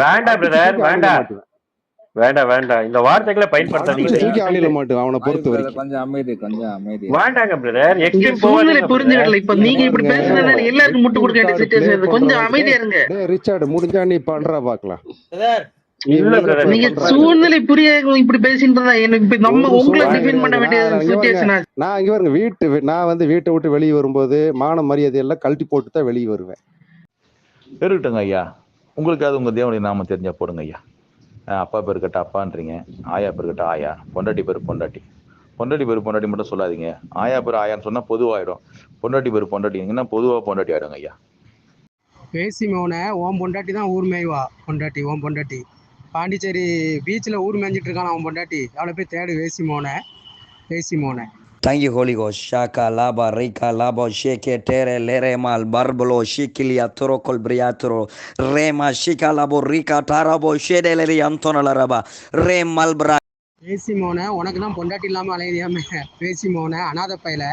வேண்டாம் வேண்டாம் வேண்டாம் வேண்டாம் இந்த வார்த்தைகளை பயன்படுத்தாதீங்க. ஆணில மாட்டுவேன் அவனை பொறுத்த brother, வரைக்கும். கொஞ்சம் அமைதி கொஞ்சம் அமைதி. வேண்டாங்க பிரதர் இங்க எக்ஸ்ட்ரீம் சூழ்நிலை புரிஞ்சுக்கல இப்ப நீங்க இப்படி பாருங்க பேசுறதுனால எல்லாருக்கும் முட்டு எட்டு கொடுக்க வேண்டிய ரிக்கார்டு ப்ளே சுச்சுவேஷன் கொஞ்சம் அமைதியா இருங்க. டேய் ரிச்சார்டு முடிஞ்சா நீ பண்றா பாக்கலாம். நீங்க சூழ்நிலை புரிய இப்படி பேசிட்டு எனக்கு நம்ம உங்களை டிஃபைன் பண்ண வேண்டிய நான் இங்க பாருங்க வீட்டு நான் வந்து வீட்டை விட்டு வெளியே வரும்போது மான மரியாதை எல்லாம் கழட்டி போட்டு தான் வெளியே வருவேன். இருக்கட்டுங்க ஐயா. உங்களுக்கு அது உங்கள் தேவனுடைய நாம தெரிஞ்சால் போடுங்க ஐயா. அப்பா பேர் கட்ட அப்பான்றீங்க. ஆயா பேர் கட்ட ஆயா. பொண்டாட்டி பேர் பொண்டாட்டி. பொண்டாட்டி பேர் பொண்டாட்டி மட்டும் சொல்லாதீங்க. ஆயா பேர் ஆயான்னு சொன்னால் பொதுவாகிடும் பொண்டாட்டி பேர் பொண்டாட்டிங்கன்னா பொதுவாக பொண்டாட்டி ஆயிடுங்க ஐயா. பேசி மோனை ஓம் பொண்டாட்டி தான் ஊர் மேய்வா. பொண்டாட்டி ஓம் பொண்டாட்டி. பாண்டிச்சேரி பீச்சில் ஊர் மேய்ஞ்சிட்டு இருக்கான் அவன் பொண்டாட்டி? அவளை போய் தேடு வேசி மோனை பேசி மோனை Thank you, Holy Ghost. Shaka, laba, rika, labo, sheke, tere, lere, mal, barbolo, shikilia, torokol, briatoro, rema, shika, labo, rika, tarabo, shedeleri, antona, laraba, re, mal, bra. பேசி மோன உனக்கு தான் பொண்டாட்டி இல்லாமல் அலையுதியாம பேசி மோனை அனாத பையில.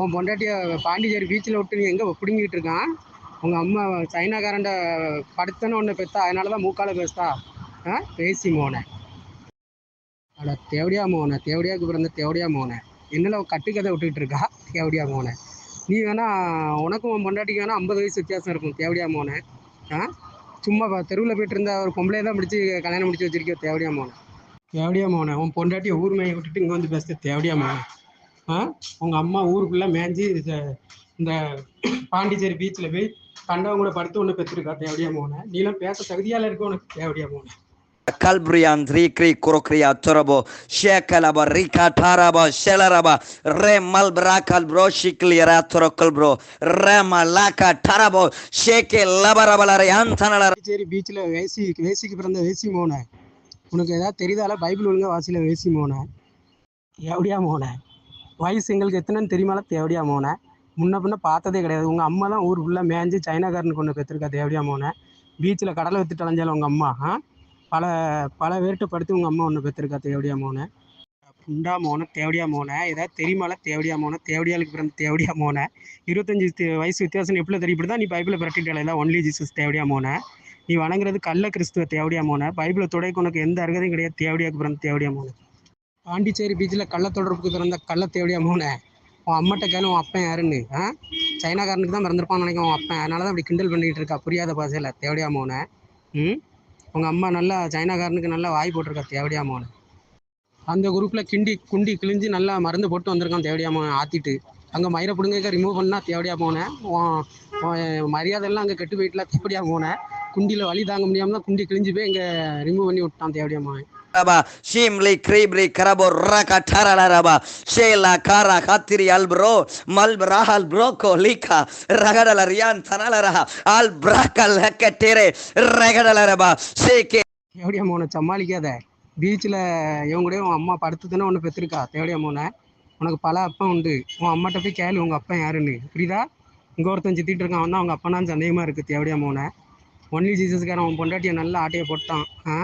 உன் பொண்டாட்டியை பாண்டிச்சேரி பீச்சில் விட்டு நீ எங்கே பிடுங்கிட்டு இருக்கான்? உங்கள் அம்மா சைனாக்காரண்ட படுத்தன ஒன்று பெத்தா அதனால தான் மூக்கால பேசுதா ஆ? பேசி மோனை. அட தேவடியா மோனை தேவடியாவுக்கு பிறந்த தேவடியா மோனை. என்னென்ன கட்டுக்கதை விட்டுக்கிட்டு இருக்கா தேவடியா மோனை. நீ வேணா உனக்கும் உன் பொண்டாட்டிக்கு வேணா ஐம்பது வயசு வித்தியாசம் இருக்கும் தேவடியா மோனை. ஆ? சும்மா தெருவில் போயிட்டு இருந்த ஒரு பொம்பளை தான் பிடிச்சி கல்யாணம் முடிச்சு வச்சிருக்கியோ தேவடியா மோனை. தேவடியா மோனை உன் பொண்டாட்டியை ஊர் மேய விட்டுட்டு இங்கே வந்து பேசுகிற தேவடியா மோனை. ஆ? உங்கள் அம்மா ஊருக்குள்ளே மேய்ஞ்சி இந்த பாண்டிச்சேரி பீச்சில் போய் கண்டவங்க கூட படுத்து ஒன்று பெற்றிருக்கா தேவடியா மோனை. நீலாம் பேச தகுதியால் இருக்க உனக்கு தேவடியா மோனை. Calbrian, rikri, kurokria, torabo, sheka, laba, rika, taraba, shelaraba, re, mal, bra, calbro, shikliera, torokol, bro, rema, laka, tarabo, sheke, labarabala, antana, சரி பீச்சில் வேசி வேசிக்கு பிறந்த வேசி மோனை. உனக்கு ஏதாவது தெரியுதால பைபிள் ஒழுங்காக வாசியில் வேசி மோனை. எவடியா மோனை. வயசு எங்களுக்கு எத்தனைன்னு தெரியுமால? தேவடியா மோனை. முன்ன பின்ன பார்த்ததே கிடையாது. உங்கள் அம்மா தான் ஊர் ஃபுல்லாக மேய்ஞ்சி சைனாக்காரனுக்கு ஒன்று பெற்றிருக்கா தேவடியா மோனை. பீச்சில் கடலை வித்துட்டு அலைஞ்சாலும் உங்கள் அம்மா ஆ? பல பல பேர்கிட்ட படுத்து உங்கள் அம்மா ஒன்று பெற்றிருக்கா தேவடியா மோனை. புண்டா மோனை தேவடியா மோனை. ஏதாவது தெரியுமால? தேவடியா மோனை. தேவடியாளுக்கு பிறந்த தேவடியா மோனை. இருபத்தஞ்சி வயசு வித்தியாசம் எப்படி தெரியப்படுதா தான் நீ பைபிளை பிரட்டிட்டால. ஒன்லி ஜீசஸ் தேவடியா மோனை. நீ வணங்குறது கள்ள கிறிஸ்துவ தேவடியா மோனை. பைபிளை துடைக்கு உனக்கு எந்த அருகதையும் கிடையாது. தேவடியாக்கு பிறந்த தேவடியா மோனை. பாண்டிச்சேரி பீச்சில் கள்ள தொடர்புக்கு பிறந்த கள்ள தேவடியா மோனை. உன் அம்மட்ட கேளு உன் அப்பன் யாருன்னு. ஆ? சைனாக்காரனுக்கு தான் பிறந்திருப்பான்னு நினைக்கிறேன். உன் அப்பன் அதனால தான் அப்படி கிண்டல் பண்ணிக்கிட்டு இருக்கா. புரியாத பாசையில் தேவடியா மோனை. ம்? உங்கள் அம்மா நல்லா சைனாக்காரனுக்கு நல்லா வாய் போட்டிருக்கா தேவடியா அந்த குரூப்பில் கிண்டி குண்டி கிழிஞ்சு நல்லா மருந்து போட்டு வந்திருக்கான் தேவடியா ஆற்றிட்டு அங்கே மயிரை பிடுங்க ரிமூவ் பண்ணால் தேவடியா போனேன் மரியாதையெல்லாம் அங்கே கெட்டு போயிட்டுலாம் தேவடியா போனேன். குண்டியில் வழி தாங்க முடியாமல் தான் குண்டி கிழிஞ்சு போய் இங்கே ரிமூவ் பண்ணி விட்டான் தேவடியா Raba, shimli, kribri karabo, raka, tarala, raba, shela, kara, khatiri albro, malbra, albroko, lika, ragadala, rian, tanala, raha, albraka, lekatere, ragadala, raba, sheke, தேவடியா மோனை சமாளிக்காத. பீச்சில் இவங்க கூட உன் அம்மா படுத்து தானே ஒன்று பெற்றிருக்கா தேவடியா மோனை உனக்கு பல அப்பா உண்டு. உன் அம்மாட்ட போய் கேளு உங்கள் அப்பா யாருன்னு. புரியுதா? இங்கே ஒருத்தன் சித்திட்டு இருக்கான் அவன் தான் அவங்க அப்பனான்னு சந்தேகமாக இருக்குது தேவையா மோனை. ஒன்லி ஜீசஸ்காரன் உன் பொண்டாட்டியை நல்லா ஆட்டையை போட்டான். ஆ?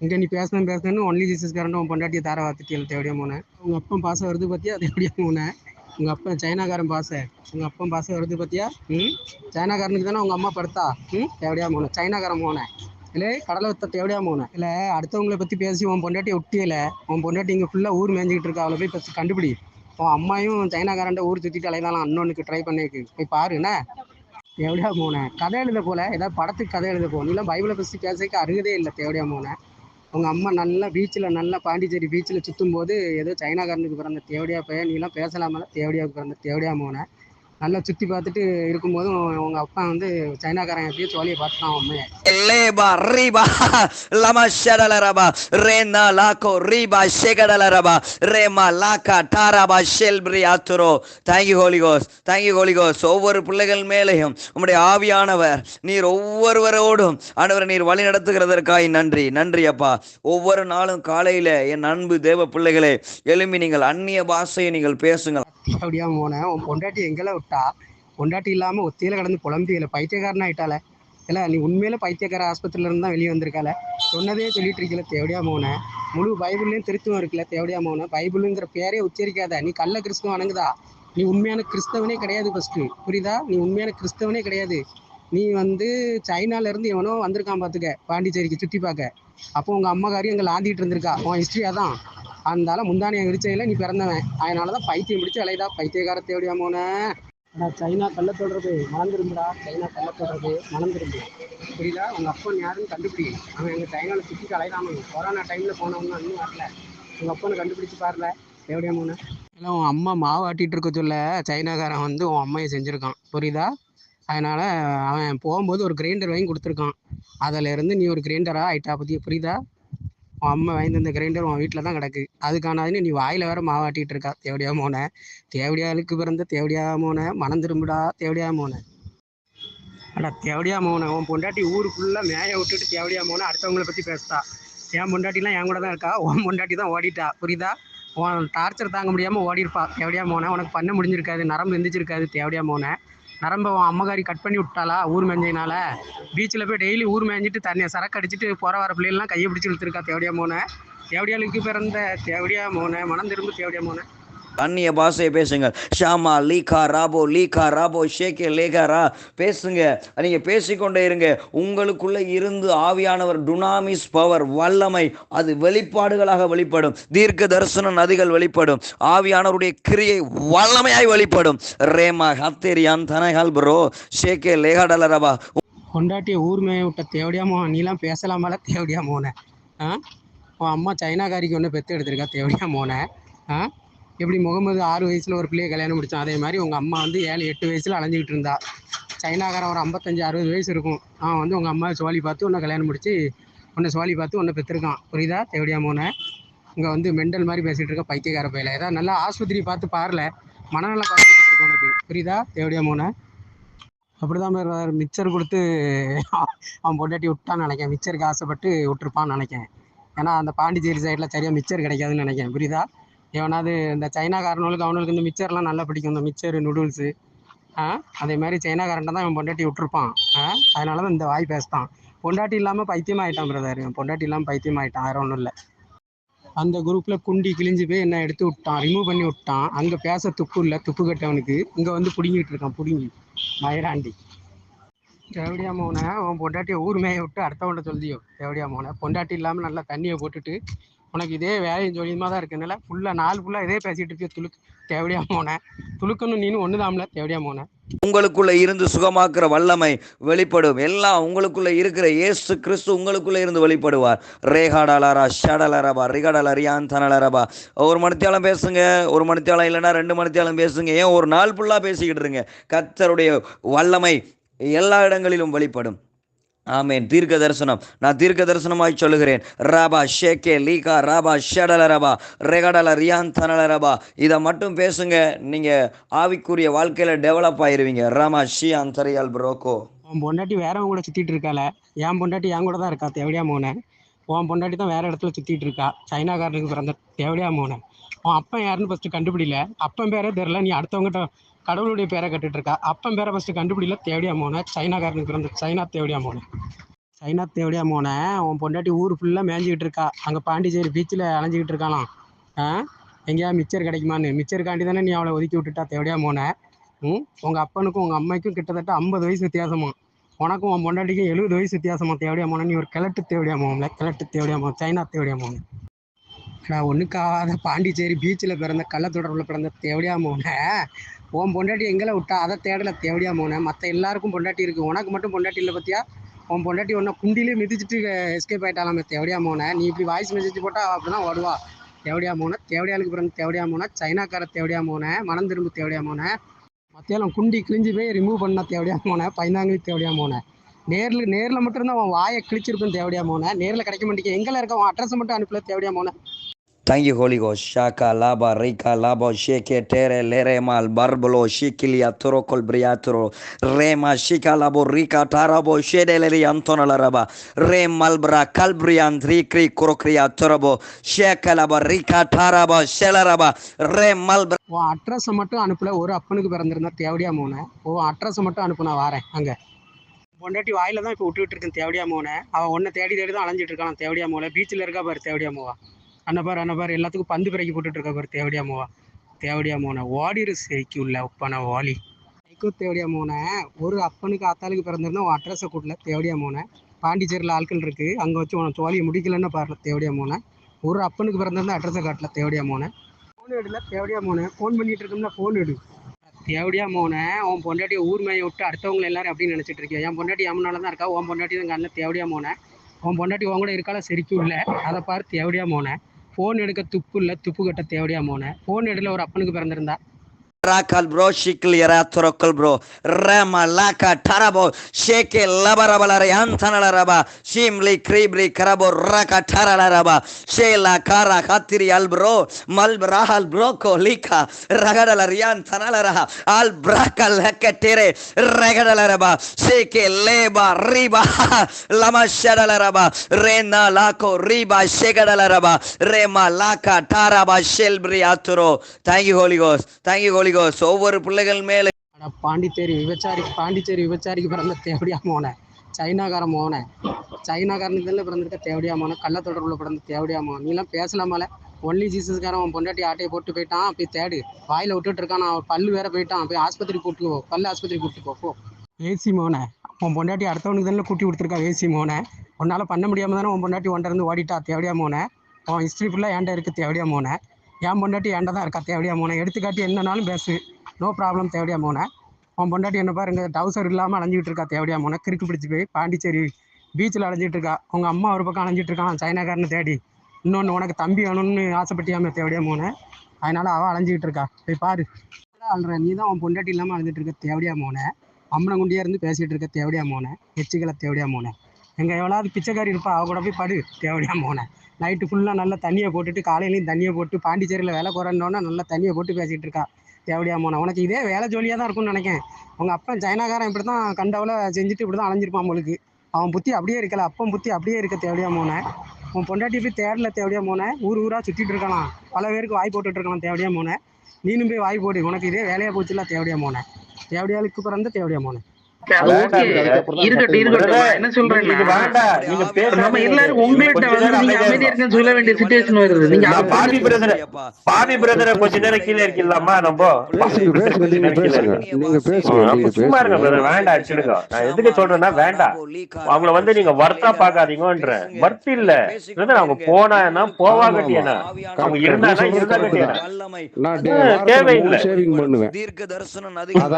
இங்கே நீ பேசணும் பேசணும்னு ஒன்லி ஜீசஸ்காரன் உன் பொண்டாட்டியை தார வாத்துட்டியல் தேவையா மோனை உங்கள் அப்பன் பாசம் வருது பார்த்தியா அது எப்படியா போனேன் உங்கள் அப்பன் சைனாக்காரன் பாசை. உங்கள் அப்பன் பாசம் வருது பார்த்தியா ம்? சைனாக்காரனுக்கு தானே உங்கள் அம்மா படுத்தா? ம்? தேவடியா போனேன் சைனாக்காரன் போனேன் இல்லை கடலை வித்த தேவையா மோனை இல்லை அடுத்தவங்கள பற்றி பேசி உன் பொண்டாட்டியை ஒட்டியல உன் பொண்டாட்டி இங்கே ஃபுல்லாக ஊர் மேய்ஞ்சிக்கிட்டு இருக்கா அவளை போய் ஃபஸ்ட்டு கண்டுபிடி. உன் அம்மாயும் சைனாக்காரன்ட்ட ஊர் சுற்றிட்டு அலையலாம் அண்ணனுக்கு ட்ரை பண்ணிருக்கு. போய் பாருண்ணே என்ன? தேவடியா கதை எழுத போல ஏதாவது படத்துக்கு கதை எழுத போகணும் இல்லை பைபிளை ஃபஸ்ட்டு பேசிக்க அருகதே இல்லை தேவடியா போனேன் அவங்க அம்மா நல்லா பீச்சில் நல்லா பாண்டிச்சேரி பீச்சில் சுற்றும் போது ஏதோ சைனாக்காரனுக்கு பிறந்த தேவடியா பையன் நீலாம் பேசலாமல் தேவடியாவுக்கு பிறந்த தேவடியா மோனை. நல்லா சுற்றி பார்த்துட்டு இருக்கும்போதும் உங்கள் அப்பா வந்து சைனாக்காரன் எப்படியோ சோழியை பார்த்துட்டான் shadala, raba, rena, lako, riba, shegadala, raba, rema, laka, taraba, shelbri, aturo. Thank you, Holy Ghost. Thank you, Holy Ghost. ஒவ்வொரு பிள்ளைகள் மேலேயும் உம்முடைய ஆவியானவர் நீர் ஒவ்வொருவரோடும் ஆண்டவர் நீர் வழி நடத்துகிறதற்காய் நன்றி. நன்றி அப்பா. ஒவ்வொரு நாளும் காலையில என் அன்பு தேவ பிள்ளைகளே எழும்பி நீங்கள் அந்நிய பாஷையை நீங்கள் பேசுங்கள். அப்படியா போனேன் பொண்டாட்டி எங்கெல்லாம் விட்டா பொண்டாட்டி இல்லாமல் ஒத்தியில கடந்து புலம்பியல பைத்தியக்காரன் ஆயிட்டால இல்லை நீ உண்மையில பைத்தியக்கார ஆஸ்பத்திரியில இருந்து தான் வெளியே வந்திருக்கால சொன்னதே சொல்லிட்டு இருக்கல தேவடியா மோன. முழு பைபிள்லையும் திருத்துவம் இருக்குல்ல தேவடியா மோன. பைபிளுங்கிற பேரே உச்சரிக்காத. நீ கள்ள கிறிஸ்துவம் வணங்குதா நீ உண்மையான கிறிஸ்தவனே கிடையாது ஃபர்ஸ்ட்டு புரியுதா? நீ உண்மையான கிறிஸ்தவனே கிடையாது. நீ வந்து சைனாலேருந்து எவனோ வந்திருக்கான் பார்த்துக்க பாண்டிச்சேரிக்கு சுற்றி பார்க்க அப்போ உங்கள் அம்மாக்காரையும் அங்கே லாந்திட்டு இருந்திருக்கா? உன் ஹிஸ்ட்ரியாக தான் அதனால முந்தானிய விரிச்சையில் நீ பிறந்தவன். அதனால தான் பைத்தியம் பிடிச்சி அலைதா பைத்தியக்கார தேவடியா மோனை. ஆனால் சைனா கள்ள தொடர்பு மறந்துருந்துடா சைனா கள்ள தொடர்பு மறந்துருந்து புரியுதா? உங்கள் அப்பன் யாருன்னு கண்டுபிடி அவன் எங்கள் சைனாவில் சுற்றிட்டு அலைதாம கொரோனா டைமில் போனவங்க இன்னும் வரல. உங்கள் அப்பனை கண்டுபிடிச்சு பாருல. எப்படியா மூணு. இல்லை உன் அம்மா மாவு ஆட்டிகிட்டு இருக்க சொல்ல சைனாக்காரன் வந்து உன் அம்மையை செஞ்சுருக்கான். புரியுதா? அதனால் அவன் போகும்போது ஒரு கிரைண்டர் வாங்கி கொடுத்துருக்கான். அதில் இருந்து நீ ஒரு கிரைண்டராக ஆயிட்டா பற்றி புரியுதா? உன் அம்மா வாங்கி தந்த கிரைண்டர் உன் வீட்டில் தான் கிடக்கு. அதுக்கானதுன்னு நீ வாயில் வேற மாவாட்டிகிட்டு இருக்கா? தேவடியா மோனை. தேவடியாளுக்கு பிறந்த தேவடியா மோனை. மனம் திரும்பிடா தேவடியா மோனை. அடா தேவடியா மோனை. உன் பொண்டாட்டி ஊருக்குள்ளே மேய விட்டுட்டு தேவடியா மோனை. அடுத்தவங்கள பற்றி பேசுதா. என் பொண்டாட்டிலாம் என் கூட தான் இருக்கா? உன் பொண்டாட்டி தான் ஓடிட்டா. புரியுதா? உன் டார்ச்சர் தாங்க முடியாமல் ஓடிருப்பா தேவடியா மோனை உனக்கு பண்ண முடிஞ்சிருக்காது. நரம்பு எந்திரிச்சிருக்காது. தேவடியா மோனை. நரம்ப அம்மகாரி கட் பண்ணி விட்டாளா ஊர் மேஞ்சையினால? பீச்சில் போய் டெய்லி ஊர் மேய்ஞ்சிட்டு தண்ணியை சரக்கு அடிச்சிட்டு போகிற வர பிள்ளைகள்லாம் கையை பிடிச்சி இழுத்துருக்கா தேவடியா மோனை? தேவடியாளுக்கு பிறந்த தேவடியா மோனை? மனம் திரும்ப தேவடியா மோனை? அந்நிய பாஷையை பேசுங்க. ஷாமா லீகா ராபோ லீகா ராபோ ஷேகே லேகாரா பேசுங்க. நீங்கள் பேசிக்கொண்டே இருங்க. உங்களுக்குள்ளே இருந்து ஆவியானவர் டுனாமிஸ் பவர் வல்லமை அது வெளிப்பாடுகளாக வெளிப்படும். தீர்க்க தரிசன நதிகள் வெளிப்படும். ஆவியானவருடைய கிரியை வல்லமையாய் வெளிப்படும். ரேமா ஹத்தேரியான் தனகால் ப்ரோ. ஷேகே லேகாடலரபா கொண்டாட்டிய ஊர் மேய விட்ட தேவடியா நீலாம் பேசலாமல தேவடியாமோன ஆ? உன் அம்மா சைனாக்காரிக்கு ஒன்று பெற்று எடுத்திருக்கா தேவடியாமோன ஆ? எப்படி முகமது ஆறு வயசில் ஒரு பிள்ளையை கல்யாணம் முடித்தான் அதே மாதிரி உங்கள் அம்மா வந்து ஏழு எட்டு வயசில் அலைஞ்சிக்கிட்டு இருந்தா. சைனாக்காரன் ஒரு ஐம்பத்தஞ்சு அறுபது வயசு இருக்கும். அவன் வந்து உங்கள் அம்மா சோழி பார்த்து உன்னை கல்யாணம் முடித்து உன்னை சோழி பார்த்து உன்னை பெற்றிருக்கான் புரியுதா? தேவடியா மோனை? இங்கே வந்து மெண்டல் மாதிரி பேசிகிட்டு இருக்க பைத்தியக்கார பையில. ஏதாவது நல்லா ஆஸ்பத்திரி பார்த்து பாருல. மனநல பாதிக்கப்பட்டிருக்கு உனக்கு. புரியுதா? தேவடியா மோனை? அப்படிதான் வேறு மிச்சர் கொடுத்து அவன் பொண்டாட்டி விட்டான்னு நினைக்கேன் மிச்சருக்கு ஆசைப்பட்டு விட்டுருப்பான்னு நினைக்கேன் ஏன்னா அந்த பாண்டிச்சேரி சைடில் சரியாக மிச்சர் கிடைக்காதுன்னு நினைக்கிறேன். புரியுதா? எவனாவது இந்த சைனாக்காரனுக்கு அவனுக்கு இந்த மிச்சர்லாம் நல்லா பிடிக்கும் இந்த மிச்சர் நூடுல்ஸு ஆ? அதே மாதிரி சைனாக்காரன்ட்ட தான் இவன் பொண்டாட்டி விட்டுருப்பான். ஆ? அதனால தான் இந்த வாய் பேசுதான். பொண்டாட்டி இல்லாமல் பைத்தியம் ஆகிட்டான் பிரதர் இவன் பொண்டாட்டி இல்லாமல் பைத்தியம் ஆகிட்டான் வேறு ஒன்றும் இல்லை. அந்த குரூப்பில் குண்டி கிழிஞ்சு போய் என்ன எடுத்து விட்டான் ரிமூவ் பண்ணி விட்டான். அங்கே பேச துப்பு இல்லை துப்பு கட்டவனுக்கு. இங்கே வந்து பிடுங்கிட்டு இருக்கான் பிடுங்கி. மயிராண்டி. தேவடியா மோனை உன் பொண்டாட்டியை ஊர் மேய விட்டு அடுத்தவன்ட்ட சொல்லியோ? தேவடியா மோனை பொண்டாட்டி இல்லாமல் நல்லா தண்ணியை போட்டுட்டு உனக்கு இதே வேலையும் ஜோலியமாக தான் இருக்கனால ஃபுல்லாக நாள் ஃபுல்லாக இதே பேசிகிட்டு இருக்கிய துளுக்கு தேவடியா போனேன் துளுக்கணும் நீனு ஒன்று தாம்ல தேவடியா போனேன் உங்களுக்குள்ள இருந்து சுகமாக்குற வல்லமை வெளிப்படும். எல்லாம் உங்களுக்குள்ள இருக்கிற இயேசு கிறிஸ்து உங்களுக்குள்ள இருந்து வெளிப்படுவார். ரேகாடலரா ஷடலரபா ரிகடலரியான் தனலரபா. ஒரு மணித்தியாலம் பேசுங்க. ஒரு மணித்தியாலம் இல்லைன்னா ரெண்டு மணித்தியாலம் பேசுங்க. ஏன் ஒரு நாள் ஃபுல்லாக பேசிக்கிட்டு இருங்க? கத்தருடைய வல்லமை எல்லா இடங்களிலும் வெளிப்படும். ஆமேன். தீர்க்க தரிசனம் நான் தீர்க்க தரிசனமாய் சொல்லுகிறேன். ராபா ஷேகே லீகா ராபா ஷடல ரபா ரெகடல ரியான் தனல ரபா. இதை மட்டும் பேசுங்க. நீங்கள் ஆவிக்குரிய வாழ்க்கையில் டெவலப் ஆயிருவீங்க. ராமா ஷி அந்தரியால் ப்ரோக்கோ. உன் பொண்டாட்டி வேறவங்க கூட சுற்றிட்டு இருக்கால என் பொண்டாட்டி என் கூட தான் இருக்கா? தேவடியா மோனை. உன் பொண்டாட்டி தான் வேறு இடத்துல சுற்றிட்டு இருக்கா? சைனாக்காரனுக்கு பிறந்த தேவடியா மோனை. உன் அப்பன் யாருன்னு ஃபஸ்ட்டு கண்டுபிடில அப்பன் பேரே தெரில நீ அடுத்தவங்ககிட்ட கடவுளுடைய பேரை கட்டுட்டு இருக்கா அப்பன் பேரை ஃபஸ்ட்டு கண்டுபிடிக்கல தேவடியா மோனை. சைனாக்காரனுக்கு பிறந்த சைனா தேவடியா மோனை. சைனா தேவடியா மோனை உன் பொண்டாட்டி ஊர் ஃபுல்லாக மேய்ஞ்சிக்கிட்டு இருக்கா. அங்கே பாண்டிச்சேரி பீச்சில் அலைஞ்சிக்கிட்டு இருக்காளாம். ஆ? எங்கேயா மிச்சர் கிடைக்குமான்னு. மிச்சருக்காண்டி தானே நீ அவளை ஒதுக்கி விட்டுட்டா தேவடியா மோனை. ம்? உங்கள் அப்பனுக்கும் உங்கள் அம்மைக்கும் கிட்டத்தட்ட ஐம்பது வயசு வித்தியாசமா. உனக்கும் உன் பொண்டாட்டிக்கும் எழுபது வயசு வித்தியாசமா. தேவடியா மோன நீ ஒரு கிழட்டு தேவடியா மோகம்ல கிழட்டு தேவடியா மோகம் சைனா தேவடியா மோகன் நான் ஒன்றுக்காத பாண்டிச்சேரி பீச்சில் பிறந்த கள்ளத்தொடர்பில் பிறந்த தேவடியா மோனை. உன் பொண்டாட்டி எங்களை விட்டா அதை தேடலை தேவடியா போனேன் மற்ற எல்லாருக்கும் பொண்டாட்டி இருக்குது உனக்கு மட்டும் பொண்டாட்டி இல்லை பத்தியா? உன் பொண்டாட்டி ஒன்றை குண்டிலே மிதிச்சிட்டு எஸ்கேப் ஆயிட்டாலாமே தேவடியா போனேன் நீ இப்படி வாய்ஸ் மெசேஜ் போட்டால் அப்படி தான் ஓடுவா. தேவடியா போனேன் தேவடியாளுக்கு பிறந்த தேவடியா போனேன் சைனாக்கார தேவடியா போனேன் மனம் திரும்ப தேவடியா போனேன் மத்தியாலம் குண்டி கிழிஞ்சு போய் ரிமூவ் பண்ண தேவடியா போனேன் பைந்தாங்கி தேவடியா போனேன் நேரில் நேரில் மட்டும் இருந்தால் உன் வாயை கிழிச்சிருப்பேன் தேவடியா போனேன் நேரில் கிடைக்க மாட்டேங்க எங்கெல்லாம் இருக்க உன் அட்ரஸ் மட்டும் அனுப்பல தேவடியா மோனை தேங்க்யூ ஹோலிகோ ஷாக்கா லாபா ரைகா லாபா ஷேகே டேரே லேரேமால் பர்பலோ ஷிக்கிலியா துரோக்கொல் பிரியாத்துரோ ரேமா ஷிகா லாபோ ரீகா டாராபோ ஷேடேலரி அந்தோனல ரபா ரே மல்பரா கல்பிரியான் த்ரீ க்ரீ குரோக்ரியா துரபோ ஷேக்க லாபா ரீகா டாராபா ஷெலரபா ரே மல்ப்ரா ஓ அட்ரஸை மட்டும் அனுப்பல. ஒரு அப்பனுக்கு பிறந்திருந்தா தேவடியா மோனை. ஓ அட்ரஸை மட்டும் அனுப்பு நான் வரேன். அங்கே. பொண்டாட்டி வாயில தான் இப்போ விட்டுட்டு இருக்கேன் தேவடியா மோனை. அவன் ஒன்றை தேடி தேடி தான் அலைஞ்சிட்டு இருக்கான் தேவடியா மோனை பீச்சில் இருக்கா பாரு தேவடியா மோவா. அண்ணா பாரு எல்லாத்துக்கும் பந்து பிறக்கி போட்டுட்டு இருக்க பாரு தேவடியா மோவா. தேவடியா மோனை ஓடிரு சேக்கி உள்ள உப்பான வாலி. லுக்கு தேவடியா மோனே ஒரு அப்பனுக்கு அத்தாளுக்கு பிறந்திருந்தா உன் அட்ரஸை கூட்டல தேவடியா மோனை பாண்டிச்சேரியில் ஆட்கள் இருக்கு அங்கே வச்சு உன சோழியை முடிக்கலன்னு பாருல தேவடியா மோனே ஒரு அப்பனுக்கு பிறந்திருந்தா அட்ரஸை காட்டல தேவடியா மோனை ஃபோன் எடுல தேவடியா மோனே ஃபோன் பண்ணிட்டு இருக்கோம்னா ஃபோன் எடு. தேவடியா மோனே உன் பொண்டாட்டியை ஊர் மேய விட்டு அடுத்தவங்களை எல்லாரும் அப்படின்னு நினச்சிட்டு இருக்கேன் என் பொண்டாட்டி அம்மனால தான் இருக்கா? உன் பொண்டாட்டி தான் அண்ணன் தேவடியா மோனே உன் பொண்டாட்டி உன் கூட இருக்கால செரிக்கும் இல்லை. அதை பார்த்து தேவடியா மோனே ஃபோன் எடுக்க துப்பு இல்லை துப்பு கட்ட தேவடியாக மோனே? ஃபோன் எடுக்கல ஒரு அப்பனுக்கு பிறந்திருந்தா? Rakal bro shikli ratrokal bro rama laka tarabo sheke labarabalare antanalaraba shimli kribri karabo raka taralaraba shela kara khatiri al bro mal brahal broko lika ragadala rian tanalara al braka lakatere ragadalaraba sheke leba riba lama shadalaraba rena lako riba shegadalaraba rema laka taraba shelbri aturo thank you holy ghost thank you holy ghost ஒவ்வொரு பிள்ளைகள் மேல பாண்டிச்சேரி விபச்சாரி பாண்டிச்சேரி விபச்சாரிக்கு பிறந்த தேவடியா மோனை. சைனாக்காரன் மோனை. சைனாக்காரனுக்கு தானே பிறந்திருக்க தேவடியா மோனை. கள்ள தொடர்புல பிறந்த தேவடியா மோன். நீலாம் பேசலாமல? ஒன்லி ஜீசஸ்காரன் அவன் பொண்டாட்டி ஆட்டையை போட்டு போயிட்டான் போய் தேடு. வாயில விட்டுட்டு இருக்கான் அவன் பல்லு வேற போயிட்டான். போய் ஆஸ்பத்திரி கூட்டு போ பல்லு ஆஸ்பத்திரி கூட்டு போ. போ ஏசி மோனை. உன் பொண்டாட்டி அடுத்தவனுக்கு தானே கூட்டி கொடுத்துருக்கான் ஏசி மோனை. உன்னால் பண்ண முடியாம தானே உன் பொண்டாட்டி ஒன்றை இருந்து ஓடிட்டா தேவடியா மோனை. உன் ஹிஸ்ட்ரி ஃபுல்லாக ஏன்டா இருக்குது தேவடியா மோனை. என் பொண்டாட்டி ஏன்டா தான் இருக்கா? தேவையா மோனை. எடுத்துக்காட்டி என்னனாலும் பேசு. நோ ப்ராப்ளம் தேவடியா மோனை. உன் பொண்டாட்டி என்ன பாருங்க டவுசர் இல்லாமல் அலைஞ்சிட்டு இருக்கா தேவையா மோனை. கிறுக்கு பிடிச்சி போய் பாண்டிச்சேரி பீச்சில் அலைஞ்சிட்டு இருக்கா. உங்கள் அம்மா ஒரு பக்கம் அலைஞ்சிட்டு இருக்கான் சைனாக்காரனை தேடி. இன்னொன்று உனக்கு தம்பி வேணும்னு ஆசைப்பட்டியாம தேவடியா மோனை. அதனால் அவள் அலைஞ்சிக்கிட்டு இருக்கா. போய் பாரு. அல்ற நீ தான் உன் பொண்டாட்டி இல்லாமல் அலைஞ்சிட்டு இருக்க தேவடியா மோனை. அம்மனங்குண்டியா இருந்து பேசிகிட்டு இருக்க தேவடியா மோனை. எச்சிக்கலை தேவடியா மோனை. எங்கள் எவ்வளோ பிச்சைக்காரி இருப்பா அவ கூட போய் படு தேவடியா மோனை. நைட்டு ஃபுல்லாக நல்லா தண்ணியை போட்டுட்டு காலையிலையும் தண்ணியை போட்டு பாண்டிச்சேரியில் வேலை குறைந்தோன்னா நல்லா தண்ணியை போட்டு பேசிகிட்டு இருக்கா. தேவடியா மோனா? உனக்கு இதே வேலை ஜோலியாக தான் இருக்கும்னு நினைக்கேன் உங்கள் அப்பன் சைனாக்காரன் இப்படி தான் கண்டவளை செஞ்சுட்டு இப்படி தான் அலைஞ்சிருப்பான் உங்களுக்கு அவன் புத்தி அப்படியே இருக்கல. அப்பன் புத்தி அப்படியே இருக்க தேவடியா மோனை? உன் பொண்டாட்டி போய் தேடல தேவடியா மோனை? ஊர் ஊராக சுற்றிட்டு இருக்கலாம். பல பேருக்கு வாய் போட்டுட்டு இருக்கலாம் தேவடியா மோனை? நீனும் போய் வாய் போடு. உனக்கு இதே வேலையாக போச்சுல தேவடியா மோனை? தேவடியாளுக்கு பிறந்த தேவடியா மோனை? என்ன சொல்றேன்னா நம்ம. எல்லாரும் உங்கள்கிட்ட வந்து நீங்க அமைதியா அமைதியா இருங்க. இருக்குன்னு சொல்ல வேண்டிய சுச்சுவேஷன் வருது. நீங்க நான் அவங்க பாவி பிரதர் பாவி பிரதரை கொஞ்ச நேரம் கீழே இருக்கலாமா நம்ம? சும்மா இருங்க பிரதர் வேண்டாம் அடிச்சிடுங்க. நான் எதுக்கு சொல்றேன்னா வேண்டாம். அவங்கள வந்து நீங்க வர்த்தா பாக்காதீங்கன்ற வர்த்து இல்ல. அவங்க போனா என்ன? போவாங்கட்டி என்ன? அவங்க இருந்தா இருந்தா கட்டி என்ன? நான் டே- ஆ, வாரத்துல தேவையில்லை. தீர்க்க தரிசனம் அதிகம்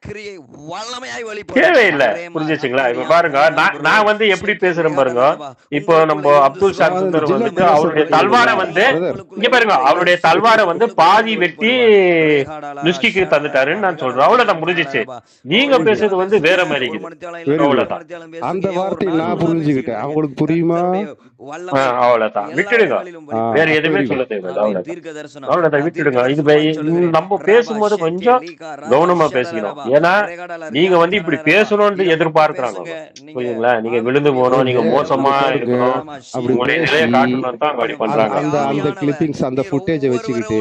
கிரியை வல்லமையாய் வெளிப்படும். தேவையில்லை. புரிஞ்சுச்சுங்களா? இப்ப பாருங்க நான் நான் வந்து எப்படி பேசுறேன் பாருங்க. இப்போ நம்ம அப்துல் ஷாக் சுந்தர் வந்துட்டு அவருடைய தல்வாரை வந்து இங்க பாருங்க அவருடைய தல்வாரை வந்து பாதி வெட்டி நுஸ்கிக்கு தந்துட்டாருன்னு நான் சொல்றேன். அவ்வளவுதான் முடிஞ்சிச்சு. நீங்க பேசுறது வந்து வேற மாதிரி அவ்வளவுதான். அந்த வார்த்தையை நான் புரிஞ்சுக்கிட்டேன். அவங்களுக்கு புரியுமா? அவ்வளவுதான். விட்டுடுங்க. வேற எதுவுமே. சொல்ல தேவையில்லை. அவ்வளவுதான். அவ்வளவுதான். விட்டுடுங்க. இது பை- நம்ம பேசும்போது கொஞ்சம் கவனமா பேசிக்கணும் ஏன்னா நீங்க வந்து இப்படி பேசணும்னு எதிர்பார்க்கறாங்க. புரியுங்களா நீங்க விழுந்து போகணும் நீங்க மோசமா இருக்கணும். அப்படி உங்களுடைய நிலையை காட்டணும் தான் அப்படி பண்றாங்க. அந்த அந்த கிளிப்பிங்ஸ் அந்த ஃபுட்டேஜை வச்சுக்கிட்டு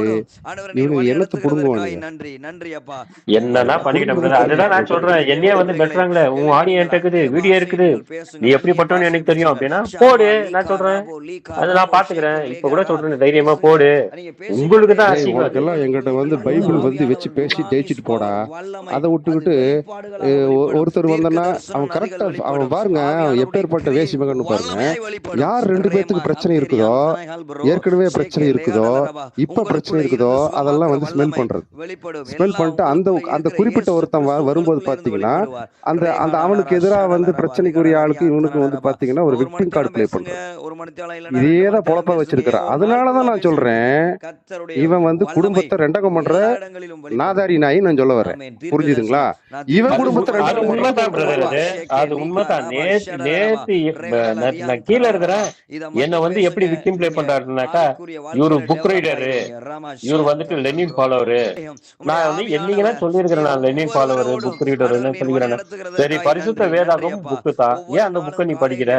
இவனுங்க என்னத்தை புடுங்குவானுங்க? நன்றி நன்றி அப்பா. என்னன்னா பண்ணிக்கிட்டேன் brother. அதுதான் நான் சொல்றேன். என்னையே வந்து பெட்டுறாங்களே உன் ஆடியோ என்கிட்ட இருக்குது வீடியோ இருக்குது. நீ எப்படிப்பட்டவன்னு எனக்கு தெரியும் அப்படின்னா போடு நான் சொல்றேன். அதை நான் பாத்துக்கிறேன் இப்ப கூட சொல்றேன் தைரியமா போடு. உங்களுக்கு தான் எங்கிட்ட வந்து பைபிள் வந்து வச்சு பேசி ஜெயிச்சுட்டு போடா. அதை விட்டுக்கிட்டு ஒருத்தர் வந்தனா அவன் கரெக்டா அவன் பாருங்க எப்பேற்பட்ட வேசி மகன் பாருங்க யார் ரெண்டு பேர்த்துக்கு பிரச்சனை இருக்குதோ? ஏற்கனவே பிரச்சனை இருக்குதோ? இப்ப பிரச்சனை இருக்குதோ? அதெல்லாம் வந்து ஸ்மெல் பண்றது ஸ்மெல் பண்ணிட்டு அந்த அந்த குறிப்பிட்ட ஒருத்தன் வரும்போது பாத்தீங்கன்னா அந்த அந்த அவனுக்கு எதிரா வந்து பிரச்சனைக்குரிய ஆளுக்கு இவனுக்கு வந்து பாத்தீங்கன்னா ஒரு விக்டிம் கார்டு ப்ளே பண்றான் இதேதான் பொழப்பா வச்சிருக்கிறான் அதனாலதான் நான் சொல்றேன். இவன் வந்து குடும்பத்தை ரெண்டகம் பண்ற நாதாரி நாய் நான் சொல்ல வரேன் புரிஞ்சுதுங்களா இவன் குடும்பத்தை அது உண்மைதான் அது. உண்மைதான். நேத்து நான் கீழ இருக்கிறேன். என்ன வந்து எப்படி விக்டிம் ப்ளே பண்றாருனாக்கா இவரு புக் ரைடரு இவர் வந்துட்டு லெனின் ஃபாலோவரு நான் வந்து என்னைக்குன்னா சொல்லியிருக்கிறேன் நான் லெனின் ஃபாலோவர் புக் ரீடர்னு சொல்லிக்கிறேன். சரி பரிசுத்த வேதாகம் புக்கு தான் ஏன் அந்த புக்கை நீ படிக்கிற?